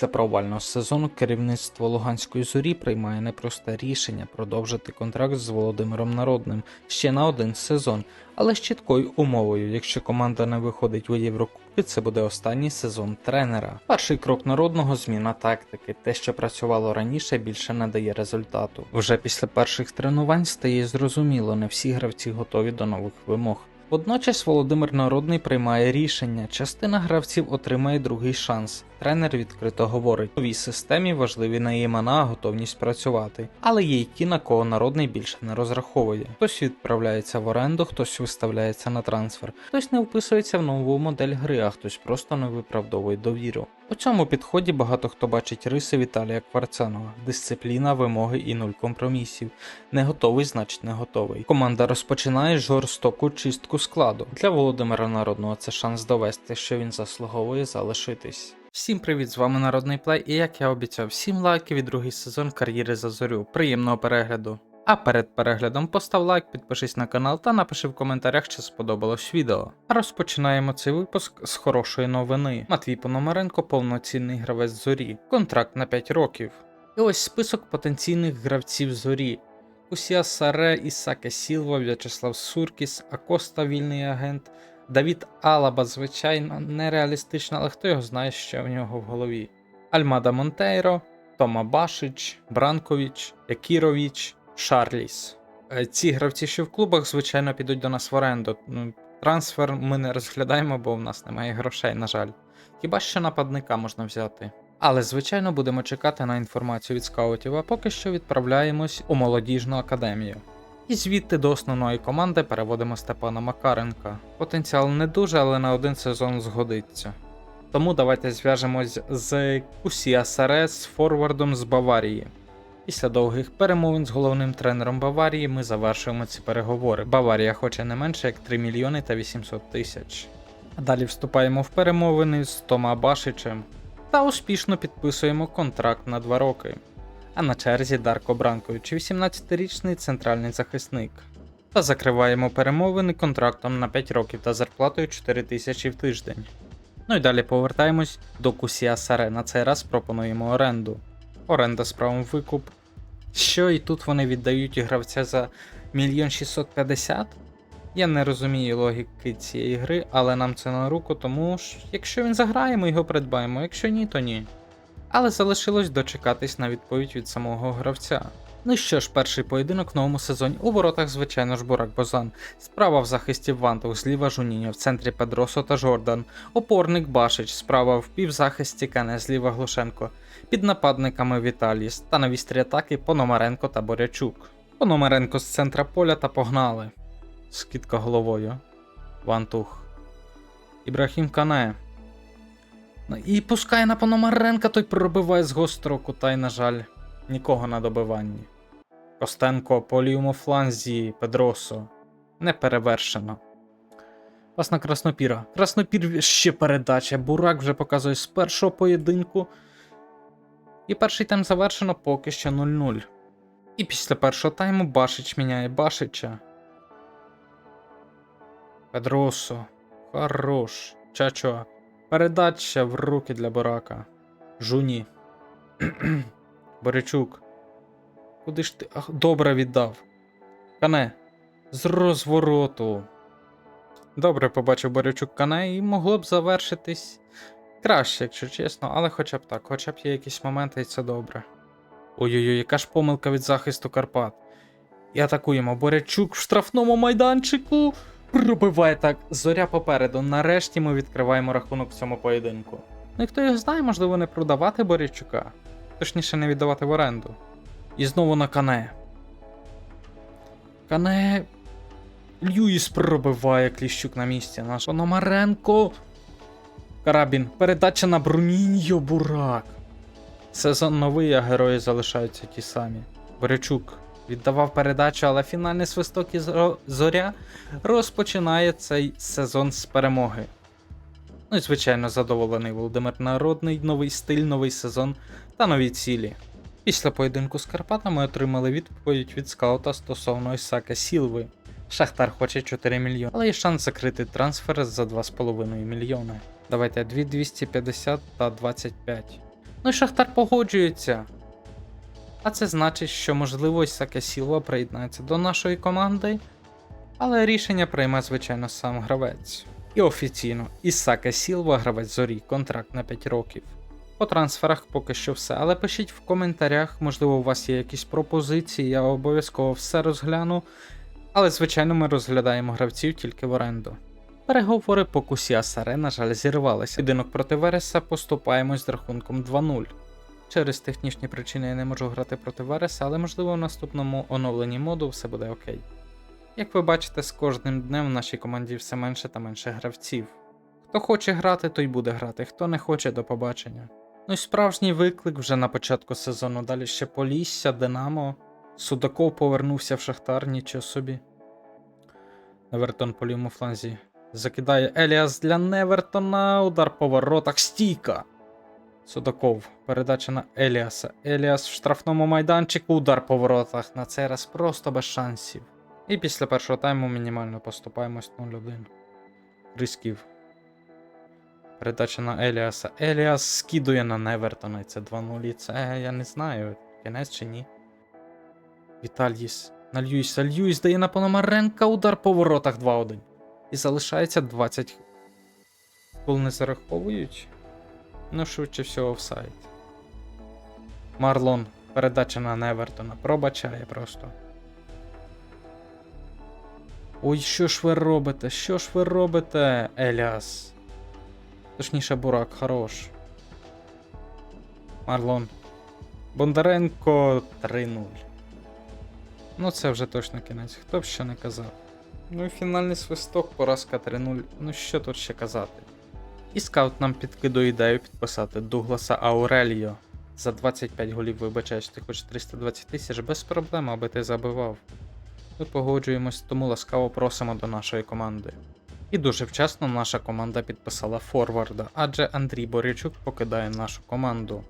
Після провального сезону керівництво Луганської зорі приймає непросте рішення продовжити контракт з Володимиром Народним ще на один сезон, але з чіткою умовою, якщо команда не виходить у Єврокубки, це буде останній сезон тренера. Перший крок народного зміна тактики. Те, що працювало раніше, більше не дає результату. Вже після перших тренувань стає зрозуміло, не всі гравці готові до нових вимог. Водночас Володимир Народний приймає рішення. Частина гравців отримає другий шанс. Тренер відкрито говорить: новій системі важливі не імена, а готовність працювати. Але є й ті, на кого народний більше не розраховує. Хтось відправляється в оренду, хтось виставляється на трансфер, хтось не вписується в нову модель гри, а хтось просто не виправдовує довіру. У цьому підході багато хто бачить риси Віталія Кварценова: дисципліна, вимоги і нуль компромісів. Не готовий, значить не готовий. Команда розпочинає жорстоку чистку складу. Для Володимира Народного це шанс довести, що він заслуговує залишитись. Всім привіт, з вами Народний Плей, і як я обіцяв, всім лайків і другий сезон кар'єри за зорю. Приємного перегляду. А перед переглядом постав лайк, підпишись на канал та напиши в коментарях, чи сподобалось відео. Розпочинаємо цей випуск з хорошої новини. Матвій Пономаренко повноцінний гравець зорі, контракт на 5 років. І ось список потенційних гравців зорі. Усія Саре, Ісаке Сілва, В'ячеслав Суркіс, Акоста вільний агент, Давід Алаба, звичайно, нереалістично, але хто його знає, що в нього в голові. Альмада Монтейро, Тома Башич, Бранковіч, Якіровіч, Шарліс. Е, Ці гравці, що в клубах, звичайно, підуть до нас в оренду. Ну, Трансфер ми не розглядаємо, бо в нас немає грошей, на жаль. Хіба що нападника можна взяти. Але, звичайно, будемо чекати на інформацію від скаутів, а поки що відправляємось у молодіжну академію. І звідти до основної команди переводимо Степана Макаренка. Потенціал не дуже, але на один сезон згодиться. Тому давайте зв'яжемось з Кусія Саре з форвардом з Баварії. Після довгих перемовин з головним тренером Баварії ми завершуємо ці переговори. Баварія хоче не менше як 3 мільйони та 800 тисяч. Далі вступаємо в перемовини з Тома Башичем та успішно підписуємо контракт на 2 роки. А на черзі Дарко Бранкович, 18-річний центральний захисник. Та закриваємо перемовини контрактом на 5 років та зарплатою 4 тисячі в тиждень. Ну і далі повертаємось до Кусія Саре. На цей раз пропонуємо оренду. Оренда з правом викуп. Що і тут вони віддають гравця за 1 650 Я не розумію логіки цієї гри, але нам це на руку, тому ж якщо він заграє, ми його придбаємо, якщо ні, то ні. Але залишилось дочекатись на відповідь від самого гравця. Ну що ж, перший поєдинок в новому сезоні у воротах, звичайно ж, Бурак Бозан. Справа в захисті Вантух, зліва Жуніньо, в центрі Педросо та Жордан. Опорник Башич, справа в півзахисті Кане, зліва Глушенко. Під нападниками Віталіс та на вістрі атаки Пономаренко та Борячук. Пономаренко з центра поля та погнали. Скидка головою. Вантух. Ібрахім Кане. Ну, І пускає на Пономаренка, той пробиває з гострого кута, і, на жаль, нікого на добиванні. Костенко по лівому фланзі Педросо. Не перевершено. Пас на Краснопіра. Краснопір ще передача. Бурак вже показує з першого поєдинку. І перший тайм завершено поки що 0-0. І після першого тайму Башич міняє Башича. Педросо. Хорош. Чачо. Передача в руки для Бурака. Жуні. Борячук. Куди ж ти. Ах, добре віддав. Кане. З розвороту. Добре побачив Борячук Кане і могло б завершитись краще, якщо чесно, але хоча б так, хоча б є якісь моменти, і це добре. Ой-ой-ой, яка ж помилка від захисту Карпат. І атакуємо Борячук в штрафному майданчику. Пробиває так. Зоря попереду. Нарешті ми відкриваємо рахунок в цьому поєдинку. Ну і хто його знає, можливо, не продавати Борячука. Точніше, не віддавати в оренду. І знову на Кане. Кане. Льюіс пробиває Кліщук на місці. Наш Пономаренко. Карабін. Передача на Бруніньо Бурак. Сезон новий, а герої залишаються ті самі. Борячук віддавав передачу, але фінальний свисток із зоря розпочинає цей сезон з перемоги. Ну і звичайно, задоволений Володимир Народний, новий стиль, новий сезон та нові цілі. Після поєдинку з Карпатами отримали відповідь від скаута стосовно Ісака Сілви. Шахтар хоче 4 мільйони, але є шанс закрити трансфер за 2,5 мільйони. Давайте 2250 та 25. Ну і Шахтар погоджується. А це значить, що можливо Ісаке Сілва приєднається до нашої команди, але рішення прийме, звичайно, сам гравець. І офіційно Ісаке Сілва гравець зорі, контракт на 5 років. По трансферах поки що все, але пишіть в коментарях, можливо, у вас є якісь пропозиції, я обов'язково все розгляну. Але, звичайно, ми розглядаємо гравців тільки в оренду. Переговори по кусі Асаре, на жаль, зірвалися. Поєдинок проти Вереса поступаємось з рахунком 2-0. Через технічні причини я не можу грати проти Вереса, але можливо в наступному оновленні моду все буде окей. Як ви бачите, з кожним днем в нашій команді все менше та менше гравців. Хто хоче грати, той буде грати, хто не хоче, до побачення. Ну і справжній виклик вже на початку сезону. Далі ще Полісся, Динамо. Судаков повернувся в Шахтар, нічого собі. Невертон по лівому фланзі. Закидає Еліас для Невертона. Удар по воротах. Стійка. Судаков. Передача на Еліаса. Еліас в штрафному майданчику. Удар по воротах. На цей раз просто без шансів. І після першого тайму мінімально поступаємось 0-1. Рисків. Передача на Еліаса. Еліас скидує на Невертона. І це 2-0. І це я не знаю. Кінець чи ні. Вітальїс. На Льюіса. Льюіс дає на Пономаренка удар по воротах 2-1. І залишається 20. Гол не зараховують. Ну, швидше всього, офсайд. Марлон. Передача на Невертона. Пробачає просто. Ой, що ж ви робите? Що ж ви робите, Еліас? Точніше, Бурак, хорош. Марлон. Бондаренко 3-0. Ну, це вже точно кінець. Хто б ще не казав. Ну і фінальний свисток, поразка 3-0. Ну що тут ще казати? І скаут нам підкидує ідею підписати Дугласа Ауреліо. За 25 голів вибачаєш, ти хочеш 320 тисяч без проблем, аби ти забивав. Ми погоджуємось, тому ласкаво просимо до нашої команди. І дуже вчасно наша команда підписала форварда, адже Андрій Борячук покидає нашу команду.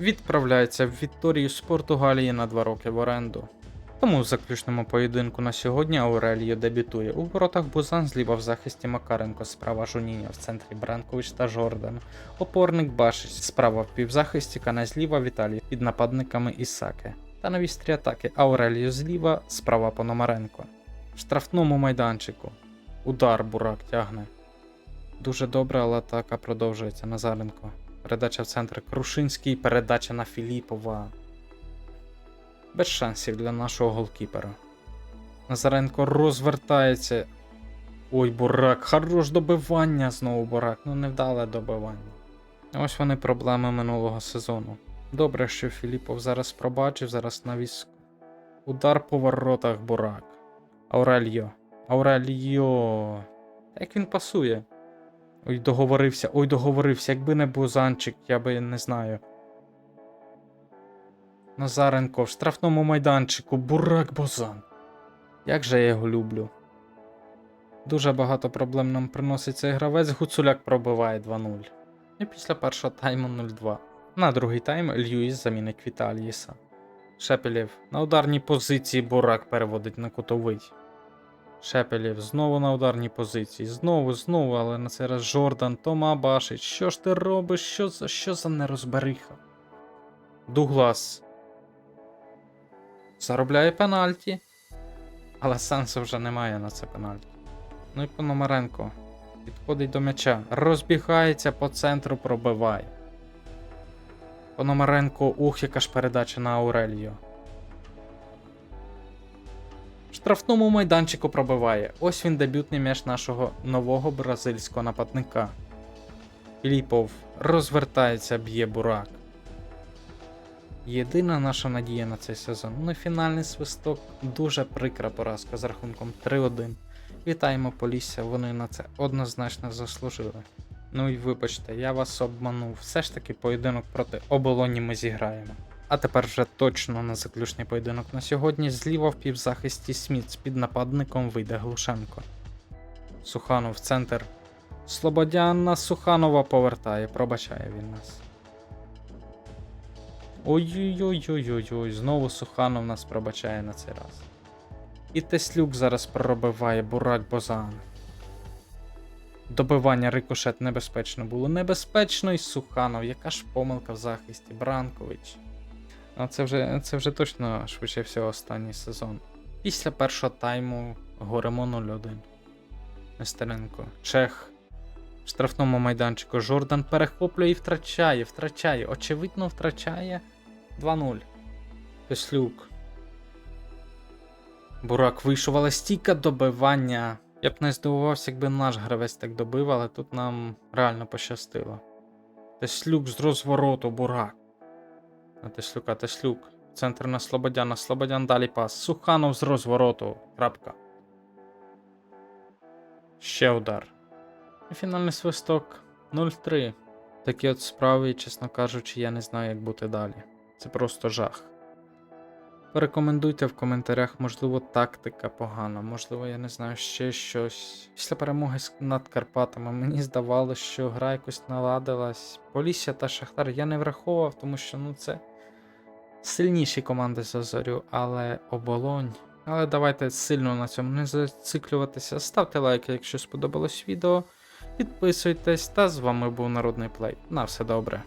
Відправляється в Вікторію з Португалії на 2 роки в оренду. Тому в заключному поєдинку на сьогодні Ауреліо дебютує у воротах Бузан зліва в захисті Макаренко, справа Жуніньо, в центрі Бранкович та Жордан, опорник Башич, справа в півзахисті Кана зліва Віталій під нападниками Ісаке. Та на вістрі атаки Ауреліо зліва, справа Пономаренко. В штрафному майданчику. Удар Бурак тягне. Дуже добре, але атака продовжується. Назаренко. Передача в центр Крушинський, передача на Філіпова. Без шансів для нашого голкіпера. Назаренко розвертається. Ой, Бурак, хорош добивання знову Бурак. Ну невдале добивання. Ось вони проблеми минулого сезону. Добре, що Філіпов зараз пробачив, зараз навіс. Удар по воротах Бурак. Аурельо. Аурельо. Як він пасує? Ой, договорився, ой, договорився. Якби не Бузанчик, я би не знаю. Назаренко в штрафному майданчику, Бурак Бозан. Як же я його люблю. Дуже багато проблем нам приносить цей гравець, Гуцуляк пробиває 2-0. І після першого тайму 0-2. На другий тайм Льюіс замінить Віталіїса. Шепелєв на ударній позиції Бурак переводить на кутовий. Шепелєв знову на ударній позиції. Знову, знову, але на цей раз Жордан, Тома Башич. Що ж ти робиш? Що за що за нерозбериха? Дуглас. Заробляє пенальті. Але сенсу вже немає на це пенальті. Ну і Пономаренко. Підходить до м'яча. Розбігається по центру, пробиває. Пономаренко, ух, яка ж передача на Ауреліо. В штрафному майданчику пробиває. Ось він дебютний м'яч нашого нового бразильського нападника. Філіпов розвертається, б'є бурак. Єдина наша надія на цей сезон. Ну, фінальний свисток дуже прикра поразка з рахунком 3-1. Вітаємо Полісся, вони на це однозначно заслужили. Ну і вибачте, я вас обманув. Все ж таки поєдинок проти оболоні ми зіграємо. А тепер вже точно на заключний поєдинок на сьогодні зліва в півзахисті Сміт під нападником вийде Глушенко. Суханов центр. Слободян на Суханова повертає, пробачає він нас. Ой-ой-ой-ой-ой, знову Суханов нас пробачає на цей раз. І Теслюк зараз пробиває Бурак Бозан. Добивання рикошет небезпечно було. Небезпечно і Суханов. Яка ж помилка в захисті? Бранкович. А це вже, це вже точно швидше всього останній сезон. Після першого тайму горемо 0-1. Нестеренко. Чех. В штрафному майданчику Жордан перехоплює і втрачає, втрачає. Очевидно, втрачає 2-0. Песлюк. Бурак вийшов, але стійка добивання. Я б не здивувався, якби наш гравець так добив, але тут нам реально пощастило. Теслюк з розвороту, бурак. На Теслюка, Теслюк. Центр на Слободяна, Слободян далі пас. Суханов з розвороту. Крапка. Ще удар. І фінальний свисток 0-3. Такі от справи, чесно кажучи, я не знаю, як бути далі. Це просто жах. Порекомендуйте в коментарях, можливо, тактика погана, можливо, я не знаю, ще щось. Після перемоги над Карпатами мені здавалося, що гра якось наладилась. Полісся та Шахтар я не враховував, тому що ну це сильніші команди за зорю, але оболонь. Але давайте сильно на цьому не зациклюватися. Ставте лайки, якщо сподобалось відео. Підписуйтесь, та з вами був Народний Плей. На все добре.